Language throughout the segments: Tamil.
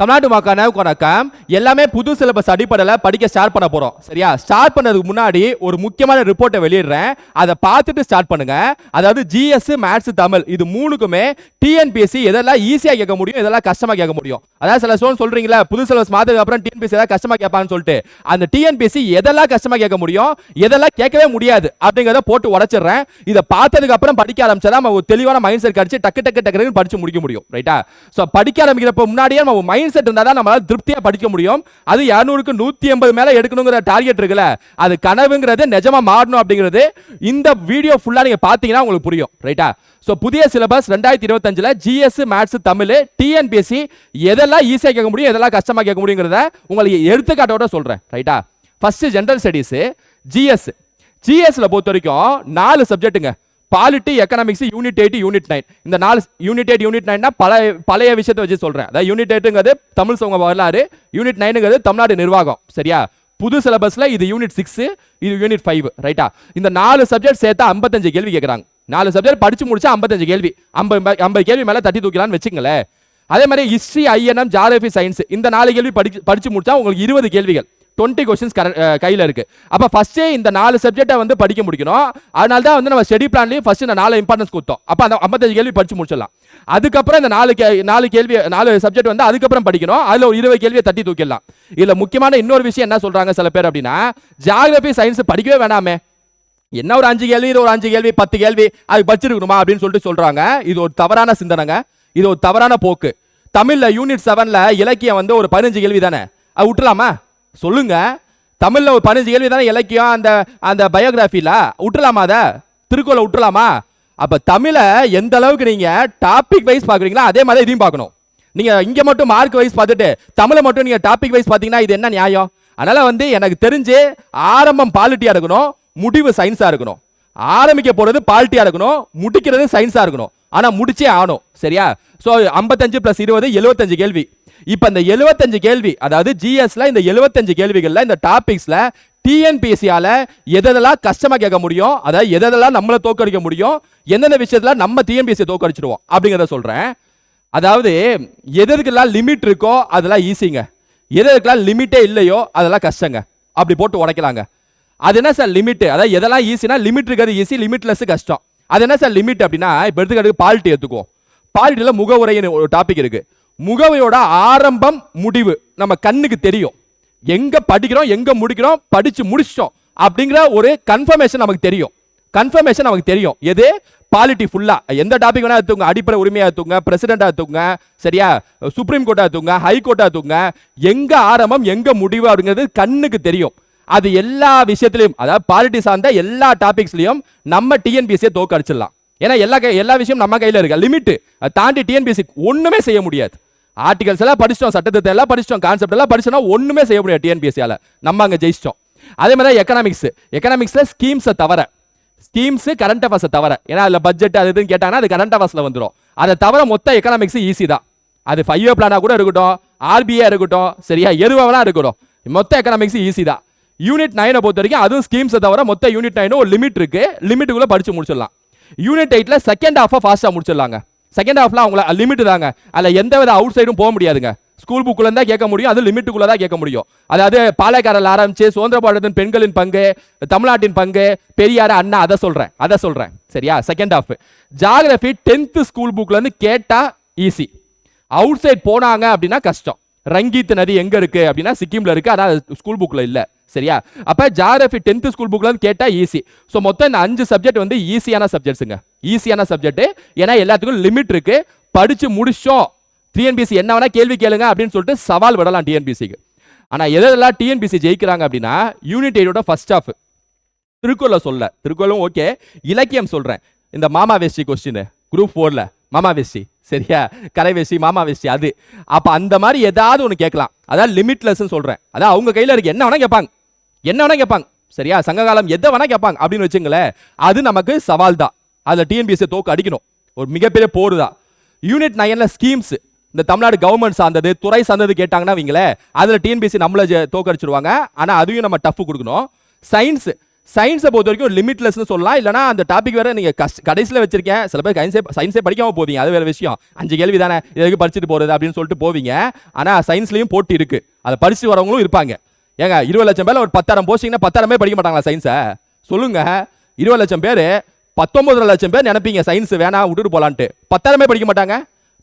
தமிழ்நாட்டு மக்களான வணக்கம் எல்லாமே புது சிலபஸ் அடிப்படையில் படிக்க ஸ்டார்ட் பண்ண போகிறோம் சரியா? ஸ்டார்ட் பண்ணதுக்கு முன்னாடி ஒரு முக்கியமான ரிப்போர்ட்டை வெளியிடுறேன். அதை பார்த்துட்டு ஸ்டார்ட் பண்ணுங்க. அதாவது ஜிஎஸ் மேத்ஸ் தமிழ் இது மூணுக்குமே டிஎன்பிஎஸ்சி எதெல்லாம் ஈஸியாக கேட்க முடியும் எதெல்லாம் கஷ்டமாக கேட்க முடியும். அதாவது சில ஸ்டோன் சொல்றீங்களா புது சிலபஸ் மாத்ததுக்கு அப்புறம் டிஎன்பிஎஸ்சி எதாவது கஷ்டமாக கேட்பான்னு சொல்லிட்டு. அந்த டிஎன்பிஎஸ்சி எதெல்லாம் கஷ்டமாக கேட்க முடியும் எதெல்லாம் கேட்கவே முடியாது அப்படிங்கிறத போட்டு உடச்சிடுறேன். இதை பார்த்ததுக்கு அப்புறம் படிக்க ஆரம்பிச்சா நம்ம ஒரு தெளிவான மைண்ட் செட் கடிச்சு டக்கு டக்கு டக்குன்னு படிச்சு முடிக்க முடியும். ரைட்டா ஸோ படிக்க ஆரம்பிக்கிறப்ப முன்னாடியே நம்ம மைண்ட் செட் இருந்தால் தான் நம்மளால் திருப்தியாக படிக்க முடியும். அது இரநூறுக்கு நூற்றி எண்பது மேலே எடுக்கணுங்கிற டார்கெட் இருக்குல்ல அது கனவுங்கிறது நிஜமாக மாறணும் அப்படிங்கிறது இந்த வீடியோ ஃபுல்லாக நீங்கள் பார்த்தீங்கன்னா உங்களுக்கு புரியும் ரைட்டா ஸோ புதிய சிலபஸ் ரெண்டாயிரத்தி இருபத்தஞ்சில் ஜிஎஸ் மேத்ஸ் தமிழ் டிஎன்பிஎஸ்சி எதெல்லாம் ஈஸியாக கேட்க முடியும் எதெல்லாம் கஷ்டமாக கேட்க முடியுங்கிறத உங்களுக்கு எடுத்துக்காட்டோட சொல்கிறேன் ரைட்டா ஃபர்ஸ்ட் ஜென்ரல் ஸ்டடீஸு ஜிஎஸ் ஜிஎஸ்ல பொறுத்த வரைக்கும் நாலு சப்ஜெக்ட்டுங்க polity economics unit eight unit nine இந்த நாலு யூனிட் எயிட் யூனிட் நைன்னா பழைய பழைய விஷயத்தை வச்சு சொல்கிறேன் அதாவது யூனிட் எயிட்டுங்கிறது தமிழ் சமூக வரலாறு யூனிட் நைனுங்கிறது தமிழ்நாடு நிர்வாகம். சரியா? புது சிலபஸில் இது யூனிட் சிக்ஸு இது யூனிட் ஃபைவ் ரைட்டா இந்த நாலு சப்ஜெக்ட் சேர்த்தா ஐம்பத்தஞ்சு கேள்வி கேட்குறாங்க நாலு சப்ஜெக்ட் படித்து முடிச்சா ஐம்பத்தஞ்சு கேள்வி. ஐம்பது ஐம்பது கேள்வி மேலே தட்டி தூக்கலான்னு வச்சுங்களேன் அதே மாதிரி ஹிஸ்ட்ரி ஐஎன்எம் ஜாகிரபி சயின்ஸ் இந்த நாலு கேள்வி படிச்சு படித்து முடிச்சா உங்களுக்கு இருபது கேள்விகள். டுவெண்ட்டி கொஸ்டின்ஸ் கையில் இருக்கு. அப்போ ஃபர்ஸ்டே இந்த நாலு சப்ஜெக்டை வந்து படிக்க முடிக்கணும். அதனால தான் வந்து நம்ம ஸ்டடி பிளான்லேயும் ஃபர்ஸ்ட் இந்த நாலு இம்பார்ட்டன்ஸ் கொடுத்தோம். அப்போ அந்த ஐம்பத்தஞ்சு கேள்வி படிச்சு முடிச்சிடலாம். அதுக்கப்புறம் இந்த நாலு கே நாலு கேள்வி நாலு சப்ஜெக்ட் வந்து அதுக்கப்புறம் படிக்கணும். அதில் ஒரு இருபது கேள்வியை தட்டி தூக்கிடலாம். இதில் முக்கியமான இன்னொரு விஷயம் என்ன சொல்கிறாங்க சில பேர் அப்படின்னா ஜாகிரபி சயின்ஸ் படிக்கவே வேணாமே. என்ன ஒரு அஞ்சு கேள்வி இது ஒரு அஞ்சு கேள்வி பத்து கேள்வி அது படிச்சிருக்கணுமா அப்படின்னு சொல்லிட்டு சொல்கிறாங்க இது ஒரு தவறான சிந்தனைங்க. இது ஒரு தவறான போக்கு. தமிழில் யூனிட் செவனில் இலக்கியம் வந்து ஒரு பதினஞ்சு கேள்வி தானே அது விட்டுலாமா சொல்லுங்க. தமிழ்ல ஒரு பதினஞ்சு கேள்வி தானே இலக்கியம் அந்த அந்த பயோகிராஃபியில் விட்டுலாமா அதை? திருக்குறளை விட்டுலாமா அப்போ தமிழை எந்த அளவுக்கு நீங்கள் டாபிக் வைஸ் பார்க்குறீங்களோ அதே மாதிரி இதையும் பார்க்கணும். நீங்கள் இங்கே மட்டும் மார்க் வைஸ் பார்த்துட்டு தமிழை மட்டும் நீங்கள் டாபிக் வைஸ் பார்த்தீங்கன்னா இது என்ன நியாயம்? அதனால் வந்து எனக்கு தெரிஞ்சு ஆரம்பம் பாலிட்டியாக இருக்கணும் முடிவு சயின்ஸாக இருக்கணும். ஆரம்பிக்க போகிறது பாலிட்டியாக இருக்கணும் முடிக்கிறது சயின்ஸாக இருக்கணும். ஆனால் முடிச்சே ஆகணும் சரியா? ஸோ ஐம்பத்தஞ்சு பிளஸ் இருபது எழுபத்தஞ்சு கேள்வி. இப்போ இந்த எழுபத்தஞ்சு கேள்வி அதாவது ஜிஎஸ்ல இந்த எழுபத்தஞ்சு கேள்விகளில் இந்த டாபிக்ஸ்ல டிஎன்பிஎஸ்சியால எதெல்லாம் கஷ்டமா கேட்க முடியும் அதாவது எதெல்லாம் நம்மளை தோக்கடிக்க முடியும் எந்தெந்த விஷயத்துல நம்ம டிஎன்பிஎஸ்சி தோக்கடிச்சிடுவோம் அப்படிங்கிறத சொல்றேன். அதாவது எதற்கெல்லாம் லிமிட் இருக்கோ அதெல்லாம் ஈஸிங்க எதற்கெல்லாம் லிமிட்டே இல்லையோ அதெல்லாம் கஷ்டங்க. அப்படி போட்டு உடைக்கலாங்க. அது என்ன சார் லிமிட் அதாவது எதெல்லாம் ஈஸினா லிமிட் இருக்கிறது ஈஸி லிமிட்லெஸ் கஷ்டம். அது என்ன சார் லிமிட் அப்படின்னா இப்போ எடுத்துக்கிறதுக்கு பாலிட்டி எடுத்துக்குவோம். பாலிட்டியில் முகவுரைன்னு ஒரு டாபிக் இருக்குது முகவையோட ஆரம்பம் முடிவு. நம்ம கண்ணுக்கு தெரியும். எங்க படிக்கிறோம் எங்க முடிக்கிறோம் படிச்சு முடிச்சிட்டோம் அப்படிங்கிற ஒரு கன்ஃபர்மேஷன் நமக்கு தெரியும். கன்ஃபர்மேஷன் நமக்கு தெரியும். எது? பாலிட்டி ஃபுல்லாக எந்த டாபிக் வேணா எடுத்துங்க அடிப்படை உரிமையாக எடுத்துங்க பிரசிடண்டா எடுத்துங்க சரியா? சுப்ரீம் கோர்ட்டாக எடுத்துங்க ஹை கோர்ட்டா எடுத்துங்க எங்கே ஆரம்பம் எங்கே முடிவு அப்படிங்கிறது கண்ணுக்கு தெரியும். அது எல்லா விஷயத்துலையும் அதாவது பாலிட்டி சார்ந்த எல்லா டாபிக்ஸ்லையும் நம்ம டிஎன்பிஎஸ்சியை தோக்கடிச்சிடலாம் ஏன்னா எல்லா எல்லா விஷயம் நம்ம கையில் இருக்கு. லிமிட் தாண்டி டிஎன்பிஎஸ்சி ஒன்றுமே செய்ய முடியாது. ஆர்டிகல்ஸ் எல்லாம் படிச்சிட்டோம் சட்டத்தை எல்லாம் படிச்சிட்டோம் கான்செப்ட் எல்லாம் படிச்சோம்னா ஒன்றுமே செய்ய முடியாது டிஎன்பிஎஸ்சியால் நம்ம அங்கே ஜெயிச்சிட்டோம். அதே மாதிரி எக்கனாமிக்ஸ் எக்கனாமிக்ஸில் ஸ்கீம்ஸை தவிர ஸ்கீம்ஸ் கரண்ட் அஃபேர்ஸை தவிர ஏன்னா அதில் பட்ஜெட் அது இதுன்னு கேட்டாங்கன்னா அது கரண்ட் அஃபேர்ஸில் வந்துடும் அதை தவிர மொத்த எக்கனாமிக்ஸ் ஈஸி தான். அது ஃபைவ் இயர் பிளானாக கூட இருக்கட்டும் ஆர்பிஐ இருக்கட்டும் சரியா? எருவாவெல்லாம் இருக்கட்டும். மொத்த எக்கனாமிக்ஸ் ஈஸி தான். யூனிட் நைனை பொறுத்த வரைக்கும் அதுவும் ஸ்கீம்ஸை தவிர மொத்த யூனிட் நைனும் ஒரு லிமிட் இருக்குது லிமிட்டுக்குள்ளே படித்து முடிச்சிடலாம். யூனிட் எயிட்டில் செகண்ட் ஹாஃபாக ஃபாஸ்ட்டாக முடிச்சிடலாங்க. செகண்ட் ஹாஃப்லாம் அவங்கள லிமிட் தாங்க. அதில் எந்த வித அவுட் சைடும் போக முடியாதுங்க. ஸ்கூல் புக்குள்ள தான் கேட்க முடியும். அது லிமிட்டுக்குள்ள தான் கேட்க முடியும். அதாவது பாலக்காரில் ஆரம்பிச்சு சுதந்திர பாடத்தின் பெண்களின் பங்கு தமிழ்நாட்டின் பங்கு பெரியார் அண்ணா அதை சொல்கிறேன் அதை சொல்கிறேன் சரியா? Second half geography tenth school புக்லேருந்து கேட்டால் ஈஸி அவுட் சைட் போனாங்க அப்படின்னா கஷ்டம். ரங்கீத் நதி எங்கே இருக்குது அப்படின்னா சிக்கிமில் இருக்குது அதான் ஸ்கூல் புக்கில் இல்லை. சரியா? அப்போ ஜாகிரபி டென்த் ஸ்கூல் புக்லன்னு கேட்டால் ஈஸி ஸோ மொத்தம் இந்த அஞ்சு சப்ஜெக்ட் வந்து ஈஸியான சப்ஜெக்ட்ஸுங்க ஈஸியான சப்ஜெக்ட் ஏன்னா எல்லாத்துக்கும் லிமிட் இருக்கு. படிச்சு முடிச்சோம். டிஎன்பிசி என்ன வேணா கேள்வி கேளுங்க அப்படின்னு சொல்லிட்டு சவால் விடலாம் டிஎன்பிசிக்கு ஆனால் எதெல்லாம் டிஎன்பிசி ஜெயிக்கிறாங்க அப்படின்னா யூனிட் எயிட்டோட ஃபர்ஸ்ட் ஆஃப் திருக்குறளை சொல்ல. திருக்குறளும் ஓகே இலக்கியம் சொல்கிறேன் இந்த மாமா வேஷ்டி கொஸ்டின் குரூப் ஃபோரில் மாமா வேஷ்டி. சரியா? கலை வேஷ்டி மாமா வேஷ்டி அது. அப்போ அந்த மாதிரி ஏதாவது ஒன்று கேட்கலாம். அதான் லிமிட்லெஸ்ன்னு சொல்கிறேன் அதான் அவங்க கையில் இருக்கு. என்ன வேணால் கேட்பாங்க. என்ன வேணால் கேட்பாங்க. சரியா? சங்ககாலம் எதை வேணா கேட்பாங்க. அப்படின்னு வச்சுங்களேன் அது நமக்கு சவால் தான். அதில் டிஎன்பிஎஸ்சி தோக்கு அடிக்கணும். ஒரு மிகப்பெரிய போர் தான். யூனிட் நயனில் ஸ்கீம்ஸ் இந்த தமிழ்நாடு கவர்மெண்ட் சார்ந்தது துறை சார்ந்தது கேட்டாங்கன்னா வைங்களேன் அதில் டிஎன்பிஎஸ்சி நம்மளை தோக்கடிச்சிருவாங்க ஆனால் அதையும் நம்ம டஃப் கொடுக்கணும். சயின்ஸ் சயின்ஸை பொறுத்த வரைக்கும் லிமிட்லெஸ்னு சொல்லலாம். இல்லைனா அந்த டாபிக் வேற நீங்கள் கஷ்ட கடைசியில் வச்சிருக்கேன். சில பேர் சயின்ஸே சயின்ஸே படிக்காமல் போவீங்க. அது வேற விஷயம். அஞ்சு கேள்வி தானே எதுக்கு படிச்சுட்டு போகிறது அப்படின்னு சொல்லிட்டு போவீங்க. ஆனால் சயின்ஸ்லேயும் போட்டி இருக்குது அதை படித்து வரவங்களும் இருப்பாங்க. ஏங்க இருபது லட்சம் பேர் ஒரு பத்தாயிரம் போஸ்டிங்னா பத்தாயிரமே படிக்க மாட்டாங்களா சயின்ஸை சொல்லுங்க இருபது லட்சம் பேர் பத்தொன்பது லட்சம் பேர் நினைப்பீங்க சயின்ஸ் வேணா விட்டுட்டு போலான்ட்டு. பத்தாயிரமே படிக்க மாட்டாங்க?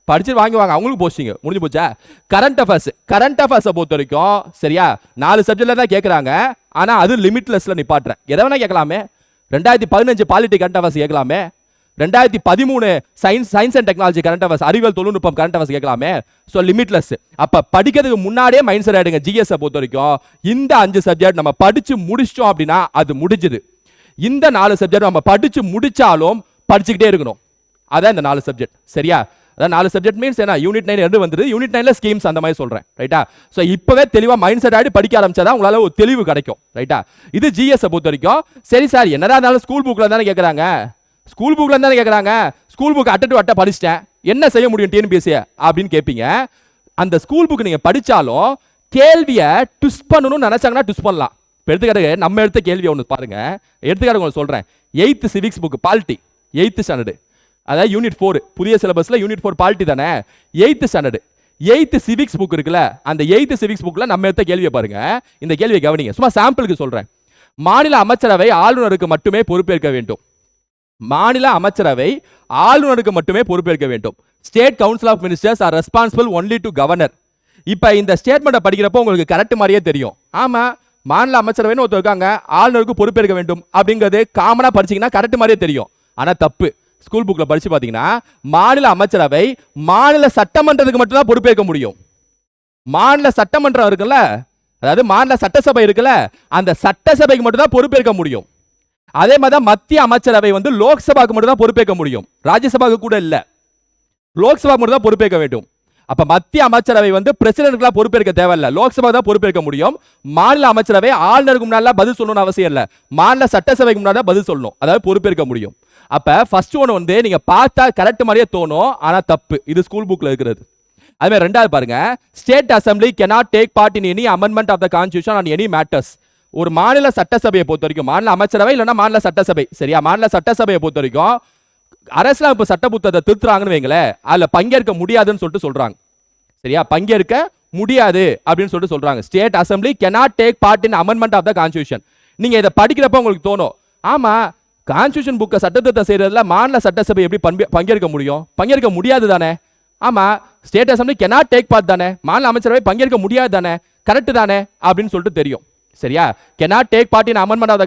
படிச்சுட்டு வாங்குவாங்க அவங்களுக்கு போஸ்டிங் முடிஞ்சு போச்சா? கரண்ட் அஃபேர்ஸ் கரண்ட் அஃபேர்ஸை பொறுத்த வரைக்கும் சரியா? நாலு சப்ஜெக்ட்ல தான் கேட்குறாங்க ஆனால் அது லிமிட்லெஸ்ல நிப்பாட்டுறேன். எதை வேணா கேட்கலாமே? ரெண்டாயிரத்தி பதினஞ்சு பாலிட்டி கரண்ட் அஃபேர்ஸ் கேட்கலாமே? ரெண்டாயிரத்தி பதிமூணு science science and technology current affairs அறிவியல் தொழில்நுட்பம் கரண்ட் அவர்ஸ் கேட்கலாமே? ஸோ லிமிட்லெஸ் அப்போ படிக்கிறதுக்கு முன்னாடியே மைண்ட் செட் ஆகிடுங்க ஜிஎஸ்ஐ பொறுத்த வரைக்கும் இந்த அஞ்சு சப்ஜெக்ட் நம்ம படித்து முடிச்சிட்டோம் அப்படின்னா அது முடிஞ்சுது. இந்த நாலு சப்ஜெக்ட் நம்ம படித்து முடித்தாலும் படிச்சுக்கிட்டே இருக்கணும். அதான் இந்த நாலு சப்ஜெக்ட் சரியா? அதான் நாலு சப்ஜெக்ட் மீன்ஸ் என்ன? யூனிட் நைன் ரெண்டு வந்துருது யூனிட் நைனில் ஸ்கீம்ஸ் அந்த மாதிரி சொல்கிறேன் ரைட்டா ஸோ இப்போவே தெளிவாக மைண்ட் செட் ஆகி படிக்க ஆரம்பிச்சாதான் உங்களால் ஒரு தெளிவு கிடைக்கும். ரைட்டா இது ஜிஎஸ்ஐ பொறுத்த வரைக்கும் சரி சார் என்னதான் இருந்தாலும் ஸ்கூல் புக்கில் தானே கேட்குறாங்க ஸ்கூல் புக்ல தானே கேட்குறாங்க ஸ்கூல் புக் அட்ட டு படிச்சிட்டேன். என்ன செய்ய முடியும் டிஎன்பிஎஸ்சி அப்படின்னு கேட்பீங்க அந்த ஸ்கூல் புக் நீங்கள் படித்தாலும் கேள்வியை ட்விஸ்ட் பண்ணணும்னு நினச்சாங்கன்னா ட்விஸ்ட் பண்ணலாம். இப்போ எடுத்துக்காட்டு நம்ம எடுத்த கேள்வி ஒன்று பாருங்க. எடுத்துக்காட்டு உங்களுக்கு சொல்கிறேன் eighth civics book polity eighth standard அதாவது யூனிட் ஃபோர் புதிய சிலபஸில் யூனிட் ஃபோர் பால்ட்டி தானே? Eighth standard eighth civics book இருக்குல்ல அந்த எயித்து சிவிக்ஸ் புக்கில் நம்ம எடுத்த கேள்வியை பாருங்க. இந்த கேள்வியை கவனிங்க. சும்மா சாம்பிளுக்கு சொல்கிறேன் மாநில அமைச்சரவை ஆளுநருக்கு மட்டுமே பொறுப்பேற்க வேண்டும். மாநில அமைச்சரவை ஆளுநருக்கு மட்டுமே பொறுப்பேற்க வேண்டும். State council of ministers are responsible only to governor இப்போ இந்த ஸ்டேட்மெண்ட்டை படிக்கிறப்போ உங்களுக்கு கரெக்ட் மாதிரியே தெரியும். ஆமாம் மாநில அமைச்சரவைன்னு ஒருத்தர் இருக்காங்க ஆளுநருக்கு பொறுப்பேற்க வேண்டும் அப்படிங்கிறது காமனாக படிச்சிங்கன்னா கரெக்ட் மாதிரியே தெரியும். ஆனால் தப்பு. ஸ்கூல் புக்கில் படித்து பார்த்தீங்கன்னா மாநில அமைச்சரவை மாநில சட்டமன்றத்துக்கு மட்டும்தான் பொறுப்பேற்க முடியும். மாநில சட்டமன்றம் இருக்குல்ல அதாவது மாநில சட்டசபை இருக்குல்ல அந்த சட்டசபைக்கு மட்டும்தான் பொறுப்பேற்க முடியும். அதே மாதிரி தான் மத்திய அமைச்சரவை வந்து லோக்சபாக்கு மட்டும் தான் பொறுப்பேற்க முடியும். ராஜ்யசபாவுக்கு கூட இல்லை. லோக்சபா மட்டும் தான் பொறுப்பேற்க வேண்டும். அப்ப மத்திய அமைச்சரவை வந்து பிரசிடென்ட்லாம் பொறுப்பேற்க தேவையில்ல. லோக்சபா தான் பொறுப்பேற்க முடியும். மாநில அமைச்சரவை ஆளுநருக்கு முன்னால பதில் சொல்லணும்னு அவசியம் இல்லை. மாநில சட்டசபைக்கு முன்னாடி தான் பதில் சொல்லணும். அதாவது பொறுப்பேற்க முடியும். அப்ப ஃபர்ஸ்ட் ஒன்று வந்து நீங்க பார்த்தா கரெக்ட் மாதிரியே தோணும். ஆனா தப்பு. இது ஸ்கூல் புக்ல இருக்கிறது. அதுமாதிரி ரெண்டாவது பாருங்க. State assembly cannot take part in any amendment of the constitution on any matters ஒரு மாநில சட்டசபையை பொறுத்த வரைக்கும் மாநில அமைச்சரவை இல்லைன்னா மாநில சட்டசபை. சரியா? மாநில சட்டசபையை பொறுத்த வரைக்கும் அரசியலமைப்பு சட்ட புத்தகத்தை திருத்துறாங்கன்னு வைங்களேன் அதில் பங்கேற்க முடியாதுன்னு சொல்லிட்டு சொல்றாங்க. சரியா? பங்கேற்க முடியாது அப்படின்னு சொல்லிட்டு சொல்றாங்க. State assembly cannot take part in amendment of the constitution நீங்க இதை படிக்கிறப்ப உங்களுக்கு தோணும். ஆமா கான்ஸ்டியூஷன் புக்கை சட்டத்திருத்தம் செய்யறதுல மாநில சட்டசபை எப்படி பங்கேற்க முடியும்? பங்கேற்க முடியாது தானே? ஆமா state assembly cannot take part தானே? மாநில அமைச்சரவை பங்கேற்க முடியாது தானே? கரெக்ட் தானே? அப்படின்னு சொல்லிட்டு தெரியும். சரியா? Cannot take part in amendment of the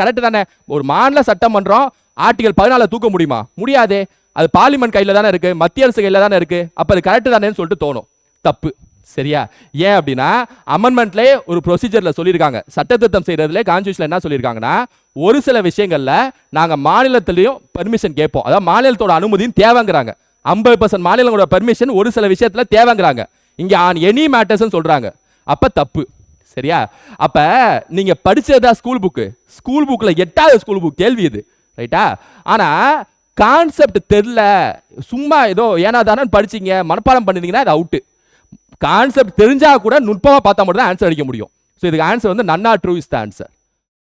correct தானே. ஒரு மாநில சட்டமன்றம் ஆர்டிகல் பதினால தூக்க முடியுமா? முடியாதே. அது பார்லிமெண்ட் கையில் தானே இருக்கு மத்திய அரசு கையில் தானே இருக்கு. அப்ப அது கரெக்ட் தானேன்னு சொல்லிட்டு தோணும். தப்பு. சரியா? ஏன் அப்படின்னா அமெண்ட்மெண்ட்லேயே ஒரு ப்ரொசீஜரில் சொல்லியிருக்காங்க. சட்டத்திருத்தம் செய்கிறதுல கான்ஸ்டியூஷன்ல என்ன சொல்லியிருக்காங்கன்னா ஒரு சில விஷயங்களில் நாங்கள் மாநிலத்திலையும் பெர்மிஷன் கேட்போம். அதாவது மாநிலத்தோட அனுமதியும் தேவைங்கிறாங்க. ஐம்பது பர்சன்ட் மாநிலங்களோட பெர்மிஷன் ஒரு சில விஷயத்துல தேவைங்கிறாங்க. இங்கே ஆன் எனி மேட்டர்ஸ்ன்னு சொல்கிறாங்க அப்போ தப்பு. சரியா? அப்ப நீங்க படிச்சதா ஸ்கூல் புக்கு ஸ்கூல் புக்ல எட்டாவது ஸ்கூல் புக் கேள்வி இது ரைட்டா ஆனா கான்செப்ட் தெரியல. சும்மா ஏதோ ஏனா தானே படிச்சீங்க மனப்பாடம் பண்ணிருந்தீங்கன்னா அது அவுட்டு கான்செப்ட் தெரிஞ்சா கூட நுட்பமா பார்த்தா மட்டும் தான் ஆன்சர் அடிக்க முடியும். ஸோ இதுக்கு ஆன்சர் வந்து நன்னா ட்ரூ இஸ் த ஆன்சர்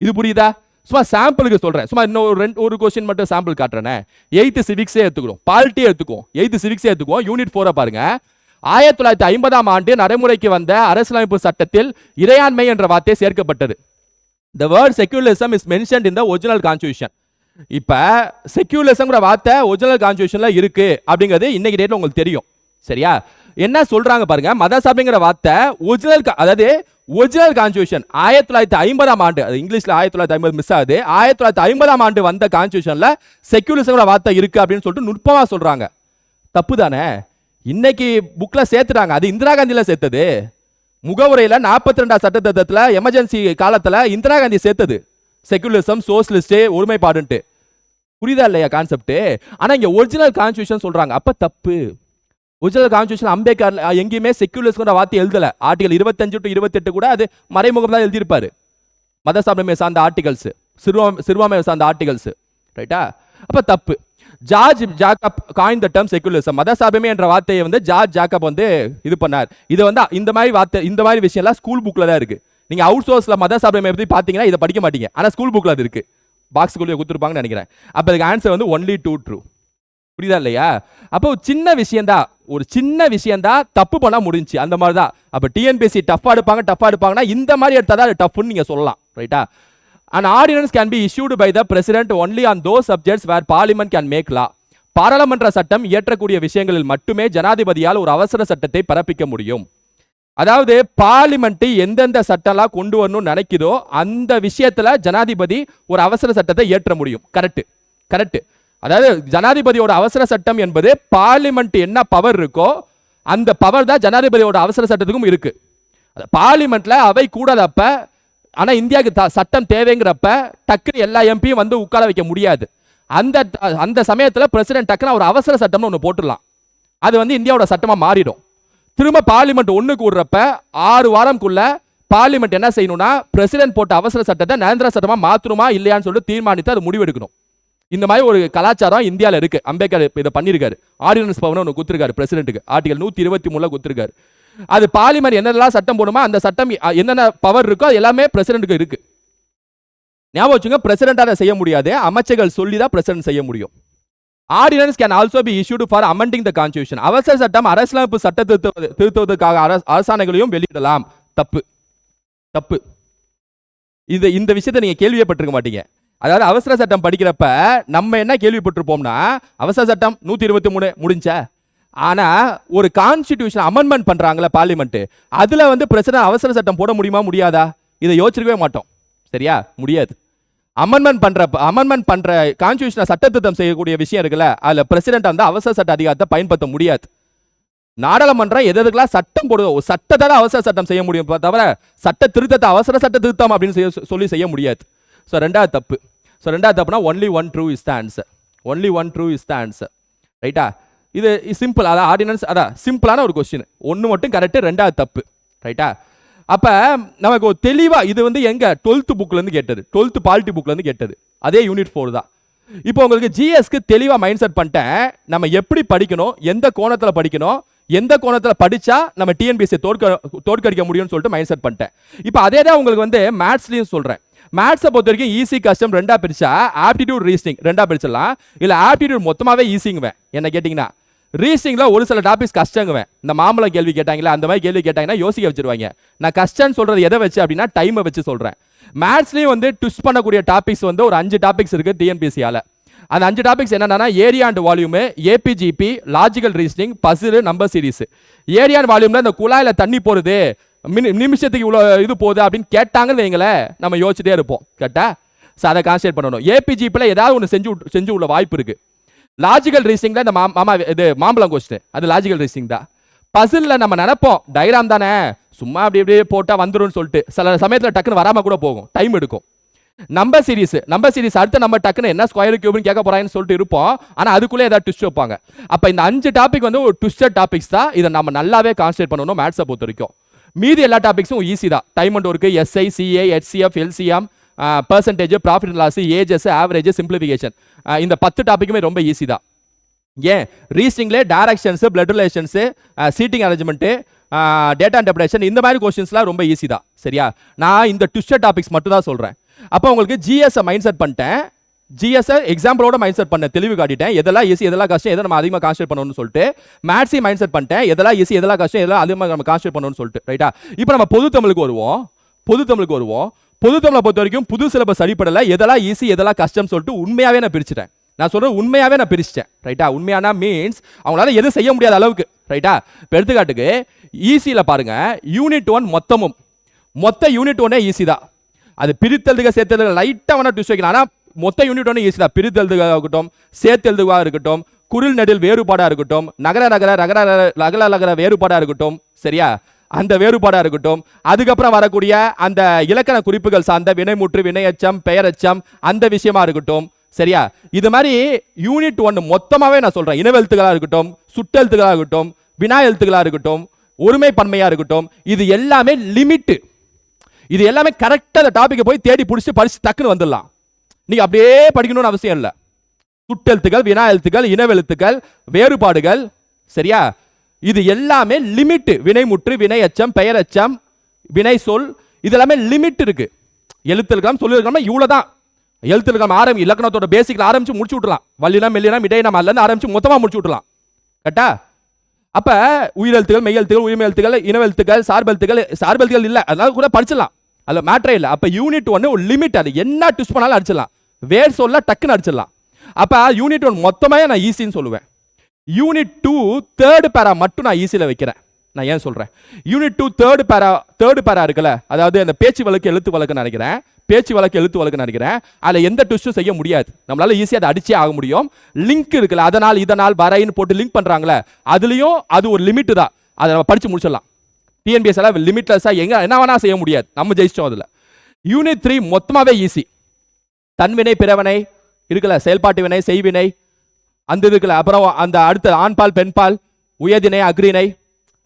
இது புரியுதா? சும்மா சாம்பிளுக்கு சொல்றேன். சும்மா இன்னும் ஒரு ரெண்டு ஒரு கொஸ்டின் மட்டும் சாம்பிள் காட்டுறேன். எயித்து சிவிக்ஸே எடுத்துக்கிறோம். பாலிட்டியே எடுத்துக்குவோம். எயித்து சிவிக்ஸே எடுத்துக்குவோம். யூனிட் ஃபோரை பாருங்க. ஆயிரத்தி தொள்ளாயிரத்தி ஐம்பதாம் ஆண்டு நடைமுறைக்கு வந்த அரசியலமைப்பு சட்டத்தில் இறையாண்மை என்ற வார்த்தை சேர்க்கப்பட்டது. The word secularism is mentioned in the original constitution இப்போ செக்யூலரிசம்ங்கிற வார்த்தை ஒரிஜினல் கான்ஸ்டியூஷனில் இருக்குது அப்படிங்கிறது இன்னைக்கு டேட்ல உங்களுக்கு தெரியும். சரியா? என்ன சொல்கிறாங்க பாருங்க. மதசார்புங்கிற வார்த்தை ஒரிஜினல் அதாவது ஒரிஜினல் கான்ஸ்டியூஷன் ஆயிரத்தி தொள்ளாயிரத்தி ஐம்பதாம் ஆண்டு அது இங்கிலீஷில் ஆயிரத்தி தொள்ளாயிரத்தி ஐம்பது மிஸ் ஆகுது. ஆயிரத்தி தொள்ளாயிரத்தி ஐம்பதாம் ஆண்டு வந்த கான்ஸ்டியூஷனில் செக்யூலிசங்கிற வார்த்தை இருக்குது அப்படின்னு சொல்லிட்டு நுட்பமாக சொல்கிறாங்க தப்பு தானே? இன்னைக்கு புக்கில் சேர்த்துட்டாங்க. அது இந்திரா காந்தியில் சேர்த்தது. முகவுரையில் நாற்பத்தி ரெண்டாம் சட்டத்திட்டத்தில் எமர்ஜென்சி காலத்தில் இந்திரா காந்தி சேர்த்தது. செக்குலரிசம் சோசியலிஸ்ட் ஒருமைப்பாடுன்ட்டு. புரியுதா இல்லையா கான்செப்ட் ஆனால் இங்கே ஒரிஜினல் கான்ஸ்டியூஷன் சொல்கிறாங்க அப்போ தப்பு. ஒரிஜினல் கான்ஸ்டியூஷன் அம்பேத்கர் எங்கேயுமே செக்யூலரிஸ்ட்ங்கிற வார்த்தை எழுதல. ஆர்டிகல் இருபத்தஞ்சு டு இருபத்தெட்டு கூட அது மறைமுகம் தான் எழுதியிருப்பார். மத சாப்பிடமே சார்ந்த ஆர்டிகல்ஸ் சிறுவா சிறுவாமையை சார்ந்த ஆர்டிகல்ஸ் ரைட்டா அப்போ தப்பு. George Jacob coined the term secularism மதசார்பமை என்ற வார்த்தையை வந்து ஜார்ஜ் ஜாக்கப் வந்து இது பண்ணார். இது வந்து இந்த மாதிரி வார்த்தை இந்த மாதிரி விஷயம்லாம் ஸ்கூல் புக்கில் தான் இருக்குது நீங்கள் அவுட் சோர்ஸில் மத பற்றி பார்த்தீங்கன்னா இதை படிக்க மாட்டீங்க. ஆனால் ஸ்கூல் புக்கில் அது இருக்கு. பாக்ஸுக்குள்ளே கொடுத்துருப்பாங்கன்னு நினைக்கிறேன். அப்போ அதுக்கு ஆன்சர் வந்து ஒன்லி டூ ட்ரூ புரியுதா இல்லையா? அப்போ சின்ன விஷயம்தான். ஒரு சின்ன விஷயம்தான் தப்பு பண்ணால் முடிஞ்சுச்சு. அந்த மாதிரி தான் அப்போ டிஎன்பிஎஸ்சி டஃப்பாக எடுப்பாங்க டஃப்பாக எடுப்பாங்கன்னா இந்த மாதிரி எடுத்தால் தான் அது டஃப்னு நீங்கள் சொல்லலாம். ரைட்டா and ordinance can be issued by the president only on those subjects where parliament can make law பாராளுமன்ற சட்டம் இயற்றக்கூடிய விஷயங்களில் மட்டுமே ஜனாதிபதியால் ஒரு அவசர சட்டத்தை பிறப்பிக்க முடியும். அதாவது பார்லிமெண்ட் எந்தெந்த சட்டம்லாம் கொண்டு வரணும்னு நினைக்குதோ அந்த விஷயத்துல ஜனாதிபதி ஒரு அவசர சட்டத்தை இயற்ற முடியும். கரெக்ட் கரெக்ட் அதாவது ஜனாதிபதியோட அவசர சட்டம் என்பது பார்லிமெண்ட் என்ன பவர் இருக்கோ அந்த பவர் தான் ஜனாதிபதியோட அவசர சட்டத்துக்கும் இருக்கு. பார்லிமெண்ட்டில் பார்லிமெண்ட்ல அவை கூடாதப்ப ஆனால் இந்தியாவுக்கு த- சட்டம் தேவைங்கிறப்ப டக்குன்னு எல்லா எம்பியும் வந்து உட்கார வைக்க முடியாது. அந்த அந்த சமயத்தில் பிரசிடென்ட் டக்குன்னு ஒரு அவசர சட்டம்னு ஒன்று போட்டுடலாம். அது வந்து இந்தியாவோட சட்டமாக மாறிடும். திரும்ப பார்லிமெண்ட் ஒன்று கூடுறப்ப ஆறு வாரம்குள்ள பார்லிமெண்ட் என்ன செய்யணும்னா பிரசிடென்ட் போட்ட அவசர சட்டத்தை நரேந்திர சட்டமாக மாற்றணுமா இல்லையான்னு சொல்லிட்டு தீர்மானித்து அது முடிவெடுக்கணும். இந்த மாதிரி ஒரு கலாச்சாரம் இந்தியாவில் இருக்கு. அம்பேத்கர் இதை பண்ணியிருக்காரு. ஆர்டினன்ஸ் பவன் ஒன்று கொடுத்துருக்காரு பிரசிடென்ட்டுக்கு ஆர்டிகல் நூற்றி இருபத்தி மூணில் கொடுத்துருக்காரு. அது பார்லிமெண்ட் என்னெல்லாம் சட்டம் போடுமோ அந்த சட்டம் என்னென்ன பவர் இருக்கோ அது எல்லாமே பிரசிடென்ட்டுக்கு இருக்கு. ஞாபகம் வச்சுங்க பிரசிடென்ட்டால செய்ய முடியாது. அமைச்சர்கள் சொல்லி தான் பிரசிடென்ட் செய்ய முடியும். Ordinance can also be issued for amending the constitution அவசர சட்டம் அரசியலமைப்பு சட்ட திருத்த திருத்துவதற்காக அரச- அரசாணைகளையும் வெளியிடலாம். தப்பு. தப்பு. இந்த இந்த விஷயத்தை நீங்கள் கேள்விப்பட்டிருக்க மாட்டீங்க. அதாவது அவசர சட்டம் படிக்கிறப்ப நம்ம என்ன கேள்விப்பட்டிருப்போம்னா அவசர சட்டம் நூற்றி இருபத்தி மூணு முடிஞ்சா? ஆனால் ஒரு கான்ஸ்டிடியூஷன் அமெண்ட்மெண்ட் பண்ணுறாங்களே பார்லிமெண்ட்டு அதில் வந்து பிரசிடன்ட் அவசர சட்டம் போட முடியுமா முடியாதா? இதை யோசிச்சிருக்கவே மாட்டோம். சரியா? முடியாது. அமெண்ட்மெண்ட் பண்ணுற அமெண்ட்மெண்ட் பண்ணுற கான்ஸ்டியூஷனை சட்டத்திருத்தம் செய்யக்கூடிய விஷயம் இருக்குல்ல அதில் பிரசிடென்ட் வந்து அவசர சட்ட அதிகாரத்தை பயன்படுத்த முடியாது. நாடாளுமன்றம் எது எதுக்கெல்லாம் சட்டம் போடுதோ சட்டத்தை தான் அவசர சட்டம் செய்ய முடியும் தவிர சட்ட திருத்தத்தை அவசர சட்ட திருத்தம் அப்படின்னு செய்ய- சொல்லி செய்ய முடியாது. ஸோ ரெண்டாவது தப்பு. ஸோ ரெண்டாவது தப்புனா only one true is the answer only one true is the answer ரைட்டா இது சிம்பிள் அதான் ஆர்டினன்ஸ் அதான் சிம்பிளான ஒரு கொஸ்டின் ஒன்று மட்டும் கரெக்டு ரெண்டாவது தப்பு. ரைட்டா அப்போ நமக்கு ஒரு தெளிவாக இது வந்து எங்க? டுவெல்த்து புக்லேருந்து கேட்டது. டுவெல்த்து பாலிட்டி புக்லேருந்து கேட்டது. அதே யூனிட் ஃபோர் தான். இப்போ உங்களுக்கு ஜிஎஸ்க்கு தெளிவாக மைண்ட் செட் பண்ணிட்டேன். நம்ம எப்படி படிக்கணும்? எந்த கோணத்தில் படிக்கணும்? எந்த கோணத்தில் படிச்சா நம்ம டிஎன்பிஎஸ்சி தோற்க தோற்கடிக்க முடியும்னு சொல்லிட்டு மைண்ட் செட் பண்ணிட்டேன். இப்போ அதே தான் உங்களுக்கு வந்து மேத்ஸ்லேயும் சொல்கிறேன் மேத்ஸை பொறுத்த வரைக்கும் ஈஸி கஷ்டம் ரெண்டா பிரிச்சா ஆப்டிடியூட் ரீசனிங் ரெண்டா பிரிச்சிடலாம். இல்லை ஆப்டிடியூட் மொத்தமாகவே ஈஸிங்குவேன் என்ன கேட்டிங்கன்னா ரீசனிங்ல ஒரு சில டாபிக்ஸ் கஷ்டங்குவேன். இந்த மாம்பழம் கேள்வி கேட்டாங்களே அந்த மாதிரி கேள்வி கேட்டாங்கன்னா யோசிக்க வச்சிருவாங்க. நான் கஷ்டம்னு சொல்கிறது எதை வச்சு அப்படின்னா டைமை வச்சு சொல்கிறேன் மேத்ஸ்லேயும் வந்து ட்விஸ்ட் பண்ணக்கூடிய டாபிக்ஸ் வந்து ஒரு அஞ்சு டாபிக்ஸ் இருக்குது டிஎன்பிசியால் அந்த அஞ்சு டாபிக்ஸ் என்னென்னா area and volume AP GP logical reasoning puzzle number series area and வால்யூமில் இந்த குழாயில் தண்ணி போறது மினி- நிமிஷத்துக்கு இவ்வளோ இது போகுது அப்படின்னு கேட்டாங்கன்னு வைங்களேன் நம்ம யோசிச்சுட்டே இருப்போம். கேட்டா? ஸோ அதை கான்சன்ட்ரேட் பண்ணணும். ஏபிஜிபியில் ஏதாவது ஒன்று செஞ்சு செஞ்சு உள்ள வாய்ப்பு இருக்குது லாஜிக்கல் ரீசிங்ல இந்த மா- மாமா இது மாம்பழம் கொஸ்டின் அது லாஜிக்கல் ரீசிங் தான். பசிலில் நம்ம நினைப்போம் டைராம் தானே சும்மா அப்படி அப்படியே போட்டால் வந்துடும் சொல்லிட்டு. சில சமயத்தில் டக்குன்னு வராமல் கூட போகும். டைம் எடுக்கும். நம்பர் சீரிஸ் நம்பர் சீரிஸ் அடுத்து நம்ம டக்குன்னு என்ன ஸ்கொயர் கியூப்னு கேட்க போறாங்கன்னு சொல்லிட்டு இருப்போம். ஆனால் அதுக்குள்ளே ஏதாவது ட்விஸ்ட் வைப்பாங்க. அப்போ இந்த அஞ்சு டாபிக் வந்து ஒரு ட்விஸ்டட் டாபிக்ஸ் தான். இதை நம்ம நல்லாவே கான்சன்ட்ரேட் பண்ணணும் மேத்ஸை பொறுத்த வரைக்கும். மீதி எல்லா டாபிக்ஸும் ஈஸி தான். Time and work SI CA HCF LCM percentage profit loss ages average simplification இந்த பத்து டாப்பிக்குமே ரொம்ப ஈஸி தான். ஏன்? ரீசிங்லே directions blood relations seating arrangement data interpretation இந்த மாதிரி கொஸ்டின்ஸ்லாம் ரொம்ப ஈஸி தான். சரியா? நான் இந்த ட்விஸ்டர் டாபிக்ஸ் மட்டும் தான் சொல்கிறேன் அப்போ உங்களுக்கு ஜிஎஸ்ஸை மைண்ட் செட் பண்ணிட்டேன். ஜிஎஸ்ஐ எக்ஸாம்பிளோட மைண்ட் செட் பண்ண தெளிவு காட்டிட்டேன். எதெல்லாம் ஈஸி எதெல்லாம் கஷ்டம் எதை நம்ம அதிகமாக கான்சன்ட்ரேட் பண்ணணும்னு சொல்லிட்டு மேத்ஸையும் மைண்ட் செட் பண்ணிட்டேன். எதெல்லாம் ஈஸி எதெல்லாம் கஷ்டம் எதெல்லாம் அதிகமாக நம்ம கான்சன்ட்ரேட் பண்ணணும்னு சொல்லிட்டு ரைட்டா இப்போ நம்ம பொது தமிழுக்கு வருவோம். பொது தமிழுக்கு வருவோம். பொது தமிழை பொறுத்த வரைக்கும் புது சிலபஸ் அடிப்படையில் எதெல்லாம் ஈஸி எதெல்லாம் கஷ்டம் சொல்லிட்டு உண்மையாகவே நான் பிரிச்சுட்டேன். நான் சொல்கிறேன் உண்மையாகவே நான் பிரிச்சிட்டேன். ரைட்டா உண்மையானா மீன்ஸ் அவங்களால எதுவும் செய்ய முடியாத அளவுக்கு. ரைட்டா இப்போ எடுத்துக்காட்டுக்கு ஈஸியில் பாருங்கள் யூனிட் ஒன் மொத்தமும். மொத்த யூனிட் ஒன்னே ஈஸி தான். அது பிரித்தெழுதுக சேர்த்தெழுதுக லைட்டாக வேணால் ட்விஸ்ட் வைக்கலாம். ஆனால் மொத்த யூனிட் ஒன்று ஈஸி தான். பிரித்தெழுதுகாக இருக்கட்டும் சேர்த்தெழுதுவாக இருக்கட்டும் குரில் நெடில் வேறுபாடாக இருக்கட்டும் நகர நகர நகர நகர நகர வேறுபாடாக இருக்கட்டும் சரியா? அந்த வேறுபாடாக இருக்கட்டும். அதுக்கப்புறம் வரக்கூடிய அந்த இலக்கண குறிப்புகள் சார்ந்த வினைமுற்று வினையச்சம் பெயரச்சம் அந்த விஷயமா இருக்கட்டும். சரியா? இது மாதிரி யூனிட் ஒன்று மொத்தமாகவே நான் சொல்கிறேன் இனவெழுத்துகளாக இருக்கட்டும் சுட்டெழுத்துகளாக இருக்கட்டும் வினா எழுத்துக்களாக இருக்கட்டும் ஒருமை பன்மையாக இருக்கட்டும் இது எல்லாமே லிமிட்டு இது எல்லாமே கரெக்டாக அந்த டாப்பிக்கை போய் தேடி பிடிச்சி படிச்சு டக்குன்னு வந்துடலாம். நீங்கள் அப்படியே படிக்கணும்னு அவசியம் இல்லை. சுட்டெழுத்துக்கள் வினா எழுத்துக்கள் இனவெழுத்துக்கள் வேறுபாடுகள். சரியா? இது எல்லாமே லிமிட்டு வினைமுற்று வினையச்சம் பெயரச்சம் வினை சொல் இது எல்லாமே லிமிட் இருக்கு. எழுத்து இருக்கலாம் இவ்வளோ தான் எழுத்து இருக்கலாம் ஆரம்பி இலக்கணத்தோட பேசிக்கில் ஆரம்பிச்சு முடிச்சு விட்றலாம் வல்லினா மெல்லினா மிடை நம்ம அதுலேருந்து ஆரம்பிச்சு மொத்தமாக முடிச்சு விட்றலாம் கரெக்டா அப்போ உயிரெழுத்துகள் மெய்யெழுத்துகள் உயிர்மெழுத்துகள் இனவெழுத்துகள் சார்பெழுத்துகள் சார்பெழுத்துகள் இல்லை. அதனால கூட படிச்சிடலாம். அதில் மேட்ரே இல்லை. அப்போ யூனிட் ஒன்று ஒரு லிமிட் அது என்ன ட்விஸ்ட் பண்ணாலும் அடிச்சிடலாம். வேர் சொல்ல டக்குன்னு அடிச்சிடலாம். அப்போ யூனிட் ஒன் மொத்தமாக நான் ஈஸின்னு சொல்லுவேன். யூனிட் டூ தேர்டு பேரா மட்டும் நான் ஈஸியில் வைக்கிறேன். நான் ஏன் சொல்கிறேன் unit two third para third para இருக்குல்ல அதாவது அந்த பேச்சு வழக்கு எழுத்து வழக்கு நினைக்கிறேன். பேச்சு வழக்கு எழுத்து வழக்கு நினைக்கிறேன். அதில் எந்த ட்விஸ்ட்டும் செய்ய முடியாது. நம்மளால ஈஸியாக அதை அடிச்சே ஆக முடியும். லிங்க் இருக்குல்ல அதனால் இதனால் வரைன்னு போட்டு லிங்க் பண்ணுறாங்களே அதுலேயும் அது ஒரு லிமிட்டு தான். அதை நம்ம படித்து முடிச்சிடலாம். டிஎன்பிஎஸ் எல்லாம் லிமிட்லெஸ்ஸாக எங்கே என்ன வேணால் செய்ய முடியாது. நம்ம ஜெயிச்சிட்டோம் அதில். யூனிட் த்ரீ மொத்தமாகவே ஈஸி தன்வினை பிறவினை இருக்குல்ல செயல்பாட்டு வினை செய்வினை அந்த இருக்குல்ல அப்புறம் அந்த அடுத்த ஆண்பால் பெண்பால் உயர்தினை அக்ரிணை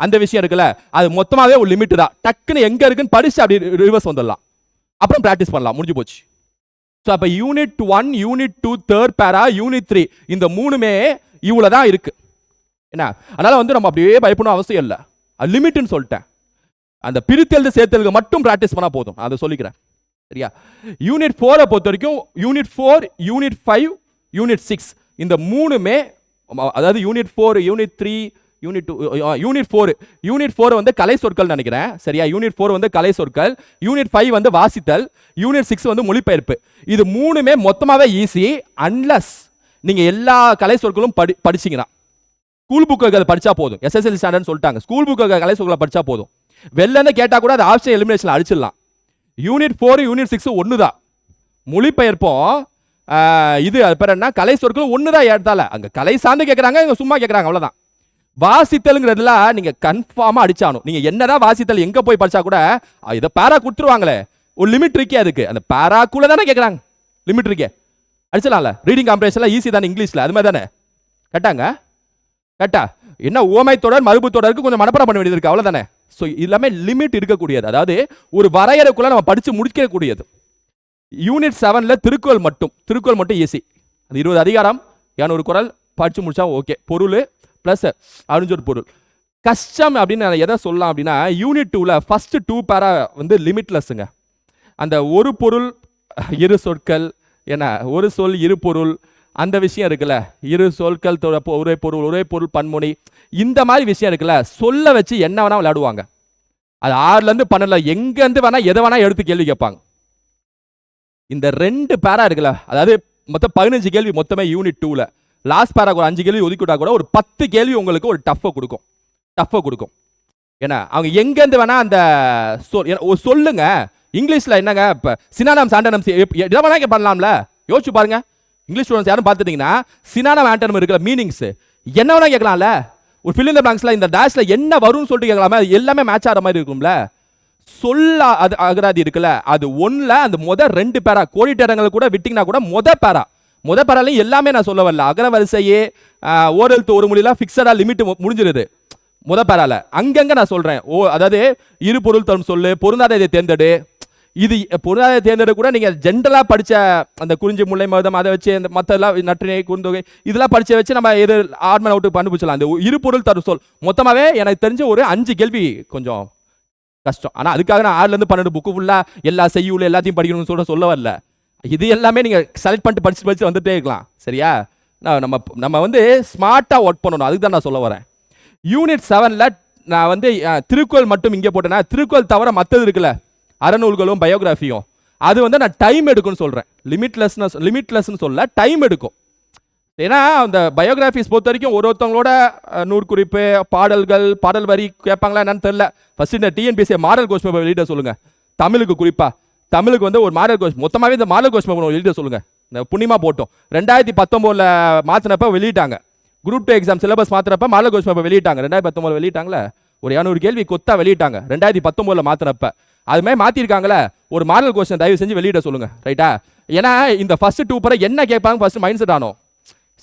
அந்த விஷயம் இருக்குல்ல அது மொத்தமாகவே ஒரு லிமிட் தான். டக்குன்னு எங்கே இருக்குன்னு படிச்சு அப்படி ரிவர்ஸ் வந்துடலாம். அப்புறம் ப்ராக்டிஸ் பண்ணலாம் முடிஞ்சு போச்சு. ஸோ அப்போ unit one unit two third para unit three இந்த மூணுமே இவ்வளோ தான் இருக்குது என்ன? அதனால் வந்து நம்ம அப்படியே பயப்படணும் அவசியம் இல்லை. அது லிமிட்னு சொல்லிட்டேன். அந்த பிரித்தெழுது சேர்த்தெழுது மட்டும் ப்ராக்டிஸ் பண்ணால் போதும். அதை சொல்லிக்கிறேன். சரியா? யூனிட் ஃபோரை பொறுத்த வரைக்கும் unit four unit five unit six இந்த மூணுமே அதாவது unit four unit three unit two unit four unit four வந்து கலை சொற்கள் நினைக்கிறேன். சரியா? யூனிட் ஃபோர் வந்து கலை சொற்கள் யூனிட் ஃபைவ் வந்து வாசித்தல் யூனிட் சிக்ஸ் வந்து மொழிபெயர்ப்பு. இது மூணுமே மொத்தமாகவே ஈஸி அன்லஸ் நீங்கள் எல்லா கலை சொற்களும் படி படிச்சிங்கன்னா. ஸ்கூல் புக்குகள் படித்தா போதும். எஸ்எஸ்எல் ஸ்டாண்டர்ட்னு சொல்லிட்டாங்க. ஸ்கூல் புக்குகள் கலை சொற்களை படித்தா போதும். வெளில கேட்டால் கூட அது ஆப்ஷன் எலிமினேஷன் அடிச்சிடலாம். யூனிட் ஃபோர் யூனிட் சிக்ஸ் ஒன்று தான் மொழிபெயர்ப்போம். இது அது பேர் என்ன? கலை சொற்களும் ஒன்று தான் ஏற்றால அங்கே கலை சார்ந்து கேட்குறாங்க இங்கே சும்மா கேட்குறாங்க அவ்வளோதான் வாசித்தலுங்கிறதெல்லாம் நீங்கள் கன்ஃபார்மாக கன்ஃபார்மா நீங்கள் என்ன என்னதான் வாசித்தல் எங்கே போய் படித்தா கூட இதை பேரா கொடுத்துருவாங்களே. ஒரு லிமிட் இருக்கே அதுக்கு. அந்த பேராக்குள்ளே தானே கேட்குறாங்க லிமிட் இருக்கே. அடிச்சலாம்ல ரீடிங் காம்பரேஷன்ல ஈஸி தானே இங்கிலீஷில். அது மாதிரி தானே கேட்டாங்க? கரெக்டா? என்ன ஓமை தொடர் மறுப்பு தொடருக்கு கொஞ்சம் மனப்பட பண்ண வேண்டியது இருக்கு. அவ்வளோதானே ஸோ எல்லாமே லிமிட் இருக்கக்கூடியது. அதாவது ஒரு வரையறைக்குள்ளே நம்ம படித்து முடிக்கக்கூடியது. யூனிட் செவன்ல திருக்குறள் மட்டும் திருக்குறள் மட்டும் ஈஸி அந்த இருபது அதிகாரம் இரநூறு குரல் படித்து முடிச்சா ஓகே பொருள் ப்ளஸ் அழிஞ்சொரு பொருள். கஷ்டம் அப்படின்னு நான் எதை சொல்லலாம் அப்படின்னா யூனிட் டூவில் ஃபர்ஸ்ட் டூ பேரா வந்து லிமிட்லெஸ்ஸுங்க அந்த ஒரு பொருள் இரு சொற்கள் என்ன ஒரு சொல் இரு பொருள் அந்த விஷயம் இருக்குல்ல இரு சொற்கள் ஒரே பொருள் ஒரே பொருள் பன்மொழி இந்த மாதிரி விஷயம் இருக்குல்ல சொல்ல வச்சு என்ன வேணால் விளையாடுவாங்க. அது ஆறுலேருந்து பன்னெண்டில் எங்கேருந்து வேணால் எதை வேணால் எடுத்து கேள்வி கேட்பாங்க. இந்த ரெண்டு பேரா இருக்குல்ல அதாவது மொத்தம் பதினஞ்சு கேள்வி மொத்தமே யூனிட் டூவில் லாஸ்ட் பேரா ஒரு அஞ்சு கேள்வி ஒதுக்கிட்டா கூட ஒரு பத்து கேள்வி உங்களுக்கு ஒரு டஃப்பை கொடுக்கும். டஃப்பை கொடுக்கும். ஏன்னா அவங்க எங்கேருந்து வேணா அந்த சொல் சொல்லுங்க. இங்கிலீஷில் என்னங்க இப்போ சினானம் சாண்டனம் இதை வேணா பண்ணலாம்ல. யோசிச்சு பாருங்க. இங்கிலீஷ் ஸ்டூடெண்ட்ஸ் யாரும் பார்த்துட்டீங்கன்னா சினானம் ஆண்டனம் இருக்கிற மீனிங்ஸ் என்ன வேணா கேட்கலாம்ல. ஒரு ஃபில் இந்த பிளாங்க்ஸ்ல இந்த டேஷில் என்ன வரும்னு சொல்லிட்டு கேட்கலாமே. எல்லாமே மேட்ச் ஆகிற மாதிரி இருக்கும்ல. சொல்லா அது அகராதி இருக்குல்ல அது ஒன்றில் அந்த முத ரெண்டு பேரா கோடிட்டரங்களை கூட விட்டிங்கன்னா கூட முத பேரா. முத பேராலையும் எல்லாமே நான் சொல்ல வரல. அகர வரிசையே ஓரெழுத்து ஒரு மொழிலாம் ஃபிக்ஸடாக லிமிட் முடிஞ்சிருது. முத பேரால. அங்கங்கே நான் சொல்கிறேன் ஓ அதாவது இரு பொருள் தரும் சொல்லு பொருந்தாத இதை தேர்ந்தெடு. இது பொருளாதார தேர்ந்தெடு கூட நீங்கள் ஜென்ரலாக படிச்ச அந்த குறிஞ்சி முல்லை மருதம் அதை வச்சு அந்த மற்றெல்லாம் நற்றினை குறுந்தொகை இதெல்லாம் படித்த வச்சு நம்ம எது ஆர்மன் அவுட்டு கண்டுபிடிச்சலாம் அந்த இரு பொருள் தரும் சொல். மொத்தமாகவே எனக்கு தெரிஞ்ச ஒரு அஞ்சு கேள்வி கொஞ்சம். கஷ்டம். ஆனால் அதுக்காக நான் ஆறுலேருந்து பன்னெண்டு புக்கு ஃபுல்லாக எல்லா செய்யுள் எல்லாத்தையும் படிக்கணும்னு சொல்ல சொல்ல வரல. இது எல்லாமே நீங்கள் செலக்ட் பண்ணிட்டு படிச்சு படிச்சு வந்துட்டே இருக்கலாம். சரியா? நான் நம்ம நம்ம வந்து ஸ்மார்ட்டாக ஒர்க் பண்ணணும். அதுக்கு தான் நான் சொல்ல வரேன். யூனிட் செவனில் நான் வந்து திருக்குறள் மட்டும் இங்கே போட்டேன்னா திருக்குறள் தவிர மற்றது இருக்குல்ல. அறநூல்களும் பயோகிராஃபியும் அது வந்து நான் டைம் எடுக்கும்னு சொல்கிறேன் லிமிட்லெஸ்னஸ் லிமிட்லெஸ்ன்னு சொல்ல டைம் எடுக்கும். ஏன்னா அந்த பயோகிராஃபிஸ் பொறுத்த வரைக்கும் ஒரு ஒருத்தவங்களோட நூற்குறிப்பு பாடல்கள் பாடல் வரி கேட்பாங்களா என்னன்னு தெரில ஃபர்ஸ்ட் இந்த டிஎன்பிஎஸ்சி மாடல் கோர்ஸ் பேப்பர் வெளியிட சொல்லுங்க. தமிழுக்கு குறிப்பா. தமிழுக்கு வந்து ஒரு மாடல் கோஷ் மொத்தமாகவே இந்த மாடல் கோர்ஸ் பேப்பர் வெளியிட சொல்லுங்க. இந்த புண்ணியமாக போட்டோம். ரெண்டாயிரத்தி பத்தொம்போதில் மாத்தினப்ப வெளியிட்டாங்க. குரூப் டூ எக்ஸாம் சிலபஸ் மாத்திரப்ப மாடல் கோர்ஸ் பேப்பர் வெளியிட்டாங்க. ரெண்டாயிரத்தி பத்தொம்போது வெளியிட்டாங்களே? ஒரு இரநூறு கேள்வி கொத்தா வெளியிட்டாங்க. ரெண்டாயிரத்தி பத்தொம்போதுல மாத்தினப்ப. அது மாதிரி மாத்திருக்காங்களே. ஒரு மாடல் கொஸ்டின் தயவு செஞ்சு வெளியிட சொல்லுங்க. ரைட்டா ஏன்னா இந்த ஃபர்ஸ்ட் டூ பரை என்ன கேட்பாங்க? ஃபர்ஸ்ட் மைண்ட் செட் ஆனோம்.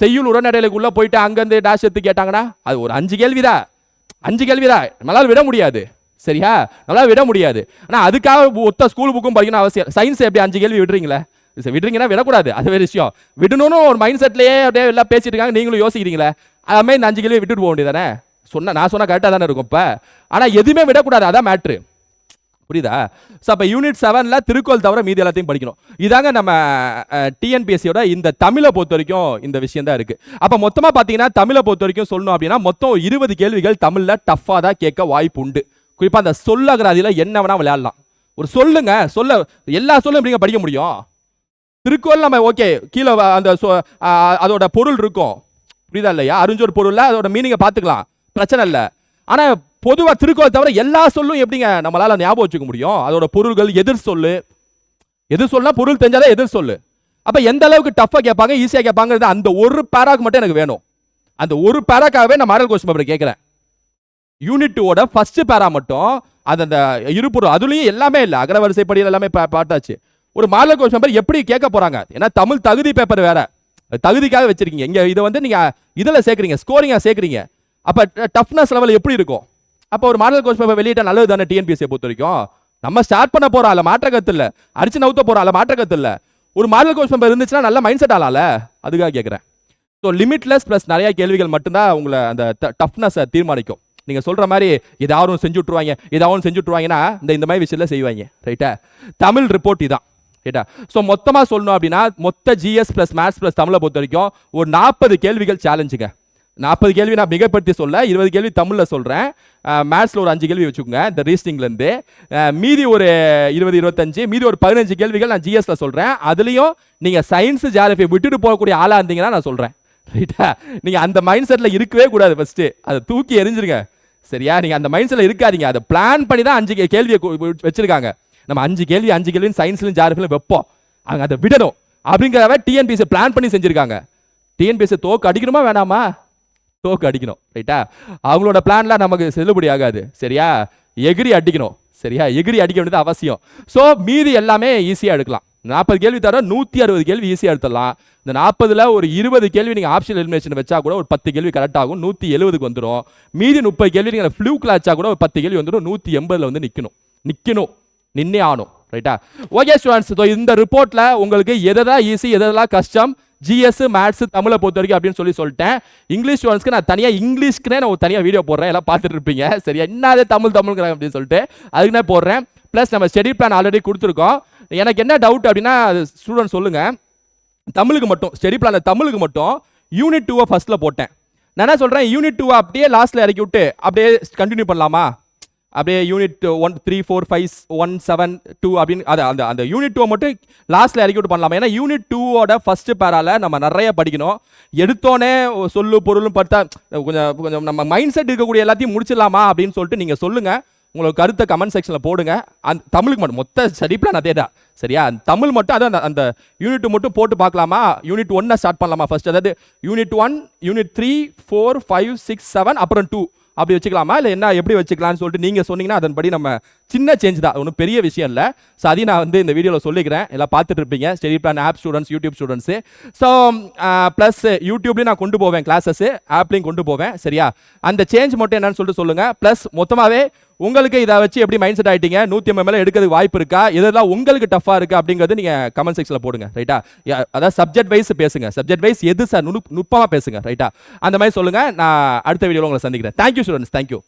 செய்யுள் உடனடிகளுக்குள்ள போயிட்டு அங்கேருந்து டேஷ் எடுத்து கேட்டாங்கன்னா அது ஒரு அஞ்சு கேள்விதான் அஞ்சு கேள்விதான் நம்மளால விட முடியாது. சரியா? நல்லா விட முடியாது. ஆனால் அதுக்காக ஒத்த ஸ்கூல் புக்கும் படிக்கணும் அவசியம். சயின்ஸ் எப்படி அஞ்சு கேள்வி விடுறீங்களே விடுறீங்கன்னா விடக்கூடாது. அது வேறு விஷயம். விடணும்னு ஒரு மைண்ட் செட்லேயே அப்படியே எல்லாம் பேசிட்டு இருக்காங்க. நீங்களும் யோசிக்கிறீங்களே? அது மாதிரி இந்த அஞ்சு கேள்வி விட்டுட்டு போக வேண்டியதானே சொன்ன நான் சொன்னால் கரெக்டாக தானே இருக்கும் இப்போ. ஆனால் எதுவுமே விடக்கூடாது. அதான் மேட்ரு புரியுதா? ஸோ அப்போ யூனிட் செவனில் திருக்குறள் தவிர மீதி எல்லாத்தையும் படிக்கணும். இதாங்க நம்ம டிஎன்பிஎஸ்சியோட இந்த தமிழை பொறுத்த வரைக்கும் இந்த விஷயம் தான் இருக்குது அப்போ மொத்தமாக பார்த்தீங்கன்னா தமிழை பொறுத்த வரைக்கும் சொல்லணும் அப்படின்னா மொத்தம் இருபது கேள்விகள் தமிழில் டஃப்பாக தான் கேட்க வாய்ப்பு உண்டு. குறிப்பாக அந்த சொல்லகராதியில் என்ன வேணால் விளையாடலாம். ஒரு சொல்லுங்க சொல்ல எல்லா சொல்லும் எப்படிங்க படிக்க முடியும்? திருக்குறள் நம்ம ஓகே கீழே அந்த சொ- அதோட பொருள் இருக்கும். புரியுதா இல்லையா? அறிஞ்சொரு பொருளில் அதோட மீனிங்கை பார்த்துக்கலாம் பிரச்சனை இல்லை. ஆனால் பொதுவாக திருக்குறள் தவிர எல்லா சொல்லும் எப்படிங்க நம்மளால் ஞாபகம் வச்சுக்க முடியும்? அதோட பொருள்கள் எதிர் சொல்லு. எதிர் சொல்லுனா பொருள் தெரிஞ்சாலே எதிர் சொல்லு. அப்போ எந்த அளவுக்கு டஃப்பாக கேட்பாங்க ஈஸியாக கேட்பாங்கிறது அந்த ஒரு பேராக்கு மட்டும் எனக்கு வேணும். அந்த ஒரு பேராக்காகவே நான் மாடல் கொஸ்டின் பேப்பர் கேட்குறேன். யூனிட் டூவோட ஃபர்ஸ்ட் பேரா மட்டும் அது அந்த இருபுறம் அதுலேயும் எல்லாமே இல்லை. அகரவரிசைப்படியில் எல்லாமே பாட்டாச்சு ஒரு மாடல் கொஸ்டின் பேப்பர் எப்படி கேட்க போகிறாங்க ஏன்னா தமிழ் தகுதி பேப்பர் வேற. தகுதிக்காக வச்சிருக்கீங்க. இங்கே இதை வந்து நீங்கள் இதில் சேர்க்குறீங்க ஸ்கோரிங்காக சேர்க்குறீங்க. அப்போ டஃப்னஸ் லெவல் எப்படி இருக்கும்? அப்போ ஒரு மாடல் கொஸ்டின் பேப்பர் வெளியிட்டா நல்லது தானே டிஎன்பிஎஸ்சியை பொறுத்த வரைக்கும் நம்ம ஸ்டார்ட் பண்ண போறோம் அதில் மாற்ற கத்து இல்லை. அடிச்சு நவுத்த போறோம் அதில் மாற்ற இல்லை. ஒரு மாடல் கொஸ்டின் பேப்பர் இருந்துச்சுன்னா நல்ல மைண்ட் செட் ஆகலாம்ல அதுக்காக கேட்குறேன் ஸோ லிமிட்லெஸ் ப்ளஸ் நிறைய கேள்விகள் மட்டும்தான் உங்களை அந்த டஃப்னஸை தீர்மானிக்கும். நீங்க சொல்ற மாதிரி ஏதாவது செஞ்சு விட்ருவாங்க ஏதாவது செஞ்சு விட்ருவாங்கன்னா இந்த இந்த மாதிரி விஷயத்தில் செய்வாங்க. ரைட்டா தமிழ் ரிப்போர்ட் இதான். ரைட்டா ஸோ மொத்தமாக சொல்லணும் அப்படின்னா மொத்த ஜிஎஸ் ப்ளஸ் மேத்ஸ் ப்ளஸ் தமிழை பொறுத்த வரைக்கும் ஒரு நாற்பது கேள்விகள் சேலஞ்சுங்க நாற்பது கேள்வி நான் மிகப்படுத்தி சொல்ல இருபது கேள்வி தமிழில் சொல்கிறேன் மேத்ஸில் ஒரு அஞ்சு கேள்வி வச்சுக்கோங்க இந்த ரீஸ்டிங்லேருந்து மீதி ஒரு இருபது இருபத்தஞ்சு மீதி ஒரு பதினஞ்சு கேள்விகள் நான் ஜிஎஸில் சொல்கிறேன் அதுலேயும் நீங்கள் சயின்ஸு ஜியாகிரபி விட்டுட்டு போகக்கூடிய ஆளாக இருந்தீங்கன்னா நான் சொல்கிறேன் ரைட்டா நீங்கள் அந்த மைண்ட் செட்டில் இருக்கவே கூடாது ஃபஸ்ட்டு அதை தூக்கி எரிஞ்சிருங்க. சரியா? நீங்கள் அந்த மைண்ட் செட்டில் இருக்காதீங்க. அதை பிளான் பண்ணி தான் அஞ்சு கே- கேள்வியை வச்சுருக்காங்க. நம்ம அஞ்சு கேள்வி அஞ்சு கேள்வின்னு சயின்ஸ்லையும் ஜியாகிரபிலையும் வைப்போம். அவங்க அதை விடணும். அப்படிங்கிறத டிஎன்பிஎஸ்சி பிளான் பண்ணி செஞ்சுருக்காங்க. டிஎன்பிஎஸ்சி தோக்கு அடிக்கணுமா வேணாமா? டோக்கு அடிக்கணும் ரைட்டா? அவங்களோட பிளான்லாம் நமக்கு செல்லுபடி ஆகாது சரியா? எகிரி அடிக்கணும் சரியா? எகிரி அடிக்க வேண்டியது அவசியம். ஸோ மீதி எல்லாமே ஈஸியாக எடுக்கலாம். நாற்பது கேள்வி தவிர நூற்றி அறுபது கேள்வி ஈஸியாக எடுத்துடலாம். இந்த நாற்பதில் ஒரு இருபது கேள்வி நீங்கள் ஆப்ஷன் எலிமினேஷன் வச்சா கூட ஒரு பத்து கேள்வி கரெக்ட் ஆகும் நூற்றி எழுபதுக்கு வந்துடும் மீதி முப்பது கேள்வி நீங்கள் ஃப்ளூ கிளாச்சா கூட ஒரு பத்து கேள்வி வந்துடும் நூற்றி எண்பதில் வந்து நிற்கணும் நிற்கணும் நின்னே ஆகணும் ரைட்டா? ஓகே ஸ்டூடெண்ட்ஸ் ஸோ இந்த ரிப்போர்ட்டில் உங்களுக்கு எதெல்லாம் ஈஸி எதெல்லாம் கஷ்டம் ஜிஎஸ் மேத்ஸ் தமிழை பொறுத்த வரைக்கும் அப்படின்னு சொல்லி சொல்லிட்டேன். இங்கிலீஷ் ஸ்டூடெண்ட்ஸ்க்கு நான் தனியாக இங்கிலீஷ்க்குனே நான் தனியாக வீடியோ போடுறேன். எல்லாம் பார்த்துட்டு இருப்பீங்க. சரியா என்னது தமிழ் தமிழ்ங்கிறாங்க அப்படின்னு சொல்லிட்டு அதுக்கு நான் போடுறேன். ப்ளஸ் நம்ம ஸ்டடி பிளான் ஆல்ரெடி கொடுத்துருக்கோம். எனக்கு என்ன டவுட் அப்படின்னா ஸ்டூடெண்ட் சொல்லுங்கள் தமிழுக்கு மட்டும் ஸ்டடி பிளான் தமிழுக்கு மட்டும் யூனிட் டூவை ஃபஸ்ட்டில் போட்டேன். நான் என்ன சொல்கிறேன் யூனிட் டூவை அப்படியே லாஸ்ட்டில் இறக்கி விட்டு அப்படியே கண்டினியூ பண்ணலாமா? அப்படியே unit one three four five one seven two அப்படின்னு அது அந்த அந்த யூனிட் டூவை மட்டும் லாஸ்ட்ல இறக்கி விட்டு பண்ணலாமா? ஏன்னா யூனிட் டூவோட ஃபர்ஸ்ட் பேரால நம்ம நிறைய படிக்கணும். எடுத்தோடனே சொல்லு பொருளும் பார்த்தா கொஞ்சம் கொஞ்சம் நம்ம மைண்ட் செட் இருக்கக்கூடிய எல்லாத்தையும் முடிச்சிடலாமா அப்படின்னு சொல்லிட்டு நீங்க சொல்லுங்க. உங்களுக்கு கருத்தை கமெண்ட் செக்ஷனில் போடுங்க. அந்த தமிழுக்கு மட்டும் மொத்த சரிப்பில் பிளான் அதே தான். சரியா? அந்த தமிழ் மட்டும் அதான் அந்த- அந்த யூனிட் மட்டும் போட்டு பார்க்கலாமா? யூனிட் ஒன்னை ஸ்டார்ட் பண்ணலாமா ஃபர்ஸ்ட் அதாவது unit one unit three four five six seven அப்புறம் டூ அப்படி வச்சுக்கலாமா? இல்லை என்ன எப்படி வச்சுக்கலாம்னு சொல்லிட்டு நீங்கள் சொன்னீங்கன்னா அதன்படி நம்ம சின்ன சேஞ்ச் தான். ஒன்றும் பெரிய விஷயம் இல்லை. ஸோ அதையும் நான் வந்து இந்த வீடியோவில் சொல்லிக்கிறேன். எல்லாம் பார்த்துட்டு இருப்பீங்க. Study plan of students YouTube students so plus யூடியூப்லேயும் நான் கொண்டு போவேன் கிளாஸஸ் ஆப்லையும் கொண்டு போவேன். சரியா? அந்த சேஞ்ச் மட்டும் என்னன்னு சொல்லிட்டு சொல்லுங்கள் ப்ளஸ் மொத்தமாகவே உங்களுக்கு இதை வச்சு எப்படி மைண்ட் செட் ஆகிட்டீங்க நூற்றி ஐம்பது மேலே எடுக்கிறதுக்கு வாய்ப்பு இருக்கா? இதெல்லாம் உங்களுக்கு டஃப்பாக இருக்குது அப்படிங்கிறது நீங்கள் கமெண்ட் செக்ஷனில் போடுங்க ரைட்டா அதாவது சப்ஜெக்ட் வைஸ் பேசுங்க. சப்ஜெக்ட் வைஸ் எது சார் நுட்பமாக பேசுங்க ரைட்டா அந்த மாதிரி சொல்லுங்கள் நான் அடுத்த வீடியோவில் உங்களை சந்திக்கிறேன். Thank you students thank you